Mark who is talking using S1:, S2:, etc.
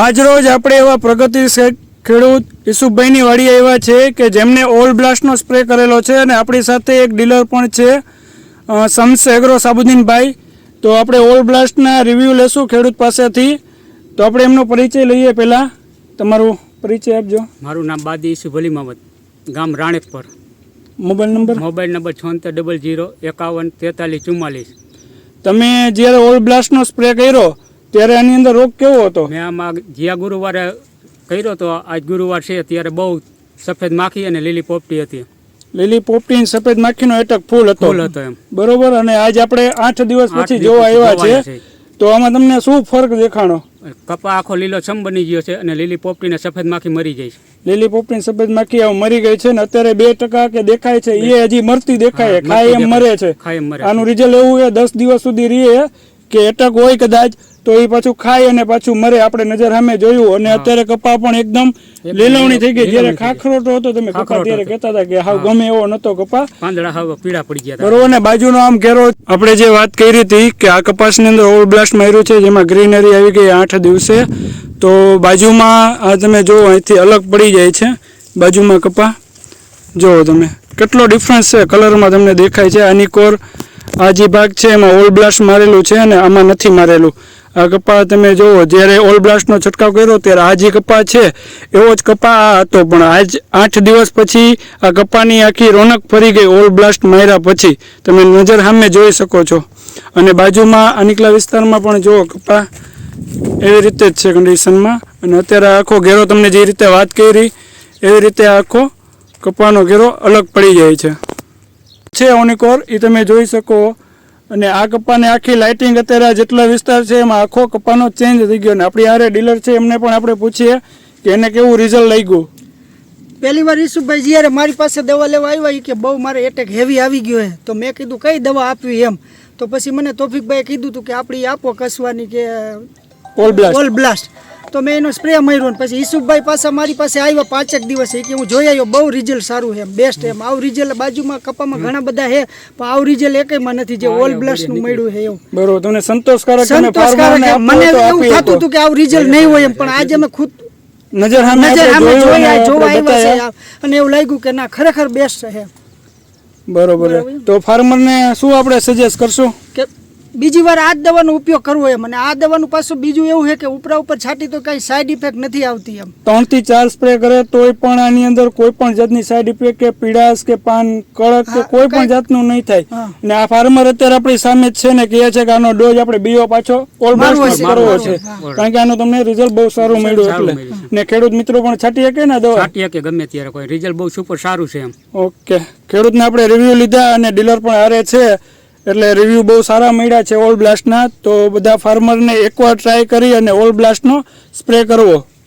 S1: આજરોજ આપણે એવા પ્રગતિશીલ ખેડૂત ઈસુભાઈની વાડી આવ્યા છે કે જેમને ઓલ બ્લાસ્ટનો સ્પ્રે કરેલો છે અને આપણી સાથે એક ડીલર પણ છે શમ્સ એગ્રો સાબુદ્દીનભાઈ. તો આપણે ઓલ બ્લાસ્ટના રિવ્યૂ લેશું ખેડૂત પાસેથી. તો આપણે એમનો પરિચય લઈએ પહેલાં. તમારું પરિચય આપજો.
S2: મારું નામ બાદી ઈસુ ભલી મામદ ગામ Ranekpar.
S1: Mobile number?
S2: Mobile number છોતેર ડબલ જીરો એકાવન તેતાલીસ ચુમ્માલીસ.
S1: તમે જ્યારે ઓલ બ્લાસ્ટનો સ્પ્રે કર્યો ત્યારે એની અંદર રોગ કેવો હતો?
S2: મેં આમાં જ્યાં ગુરુવારે કર્યો હતો આજ ગુરુવાર છે ત્યારે બહુ સફેદ માખી અને લીલી પોપટી હતી.
S1: લીલી પોપટી અને સફેદ માખીનો એટક ફૂલ હતો.
S2: ફૂલ હતો એમ.
S1: બરોબર? અને આજ આપણે આઠ દિવસ પછી જોવા આવ્યા છે. તો આમાં તમને શું ફરક દેખાણો?
S2: કપા આખો લીલો છમ બની ગયો છે અને લીલી પોપટી ને સફેદ માખી મરી ગઈ છે.
S1: લીલી પોપટી સફેદ માખી મરી ગઈ છે ને અત્યારે બે ટકા કે દેખાય છે એ હજી મરતી દેખાય. ખાય એમ મરે છે.
S2: ખાય મરે
S1: આનું રિઝલ્ટ એવું એ દસ દિવસ સુધી રહીએ કે એટક હોય કદાચ તો એ પાછું ખાય અને પાછું મરે. આપણે નજર સામે જોયું અને અત્યારે કપા પણ એકદમ લીલવણી થઈ ગઈ. જ્યારે. ખાખરોટો હતો તમે કપા ત્યારે
S2: હતો.
S1: કહેતા હતા કે હાવ ગમે એવો નતો કપા.
S2: પાંદડા હાવ પીળા પડી ગયા
S1: બરોબર ને બાજુનો આમ ઘેરો આપણે જે વાત કરી હતી કે આ કપાસની અંદર ઓવર બ્લાસ્ટ માર્યું છે જેમાં ગ્રીનરી આવી ગઈ આઠ દિવસે તો બાજુમાં આ તમે જુઓ અહીંથી અલગ પડી જાય છે બાજુમાં કપા. જુઓ તમે કેટલો ડિફરન્સ છે કલરમાં તમને દેખાય છે. આની કોર આ જે ભાગ છે એમાં ઓલ બ્લાસ્ટ મારેલું છે અને આમાં નથી મારેલું. આ કપા તમે જુઓ જ્યારે ઓલ બ્લાસ્ટનો છંટકાવ કર્યો ત્યારે આ જે કપા છે, એવો જ કપા આ હતો. પણ આજ આઠ દિવસ પછી આ કપાની આખી રોનક ફરી ગઈ ઓલ બ્લાસ્ટ માર્યા પછી. તમે નજર સામે જોઈ શકો છો. અને બાજુમાં આ નીકળા વિસ્તારમાં પણ જુઓ કપા એવી રીતે જ છે કન્ડિશનમાં અને અત્યારે આખો ઘેરો તમને જે રીતે વાત કરી, એવી રીતે આખો કપાનો ઘેરો અલગ પડી જાય છે. છે ઓનિકોર એ તમે જોઈ શકો અને આ કપ્પાની આખી લાઇટિંગ અત્યારે જેટલા વિસ્તાર છે એમાં આખો કપ્પાનો ચેન્જ થઈ ગયો. અને આપણી હારે ડીલર છે એમને પણ આપણે પૂછીએ કે એને કેવું રિઝલ્ટ લાગ્યું.
S3: પહેલી વાર ઈસુભાઈ જ્યારે મારી પાસે દવા લેવા આવ્યા કે બહુ મારે એટેક હેવી આવી ગયો હે. તો મેં કીધું કઈ દવા આપવી એમ? તો પછી મને તોફિકભાઈએ કીધું હતું કે આપણી આપો કસવાની કે
S1: ઓલ બ્લાસ્ટ
S3: ઓલ બ્લાસ્ટ તો મેં એનો સ્પ્રે માર્યો ને પછી ઈસુભાઈ પાસે મારી પાસે આવ્યા પાંચેક દિવસ. એ કે હું જોઈ આવ્યો બહુ રિઝલ્ટ સારું છે બેસ્ટ એમ. આવું રિઝલ્ટ બાજુમાં કપામાં ઘણા બધા છે પણ આવું રિઝલ્ટ એકમાં નથી જે ઓલ બ્લાસ્ટનું મળ્યું છે એવું.
S1: બરોબર તમને સંતોષકારક
S3: સંતોષકારક મને એવું થતું હતું કે આવું રિઝલ્ટ નહીં હોય એમ પણ આજે અમે ખુદ
S1: નજર સામે
S3: જોવા આવ્યા છે અને એવું લાગ્યું કે ના ખરેખર બેસ્ટ છે
S1: બરોબર. તો ફાર્મરને શું આપણે સજેસ્ટ કરશું?
S3: બીજી વાર આ જ દવાનો ઉપયોગ કરવો એમ. અને આ દવાનું પાછું બીજું એવું છે કે ઉપરા ઉપર છાંટી તો કઈ સાઈડ ઇફેક્ટ નથી આવતી એમ.
S1: ત્રણથી ચાર સ્પ્રે કરે તોય પણ આની અંદર કોઈ પણ જાતની સાઈડ ઇફેક્ટ કે પીડાશ કે પાન કળક કે કોઈ પણ જાતનું નહીં થાય. અને આ ફાર્મર અત્યારે આપણી સામે છે ને કહે છે કે આનો ડોઝ આપણે બીઓ પાછો
S3: ઓલમોસ્ટ
S1: કરવો છે
S3: છે,
S1: કારણ કે આનું તમને રિઝલ્ટ બહુ સારું મળ્યું એટલે. ને ખેડૂત મિત્રો પણ છાંટી શકે ને દવા?
S2: છાંટી શકે ગમે ત્યારે કોઈ. રિઝલ્ટ બહુ સુપર સારું છે એમ.
S1: ઓકે. ખેડૂતને આપણે રિવ્યુ લીધા અને ડીલર પણ હારે છે. એટલે રિવ્યૂ બહુ સારા મળ્યા છે ઓલ બ્લાસ્ટના તો બધા ફાર્મરને એકવાર ટ્રાય કરી અને ઓલ બ્લાસ્ટનો સ્પ્રે કરવો.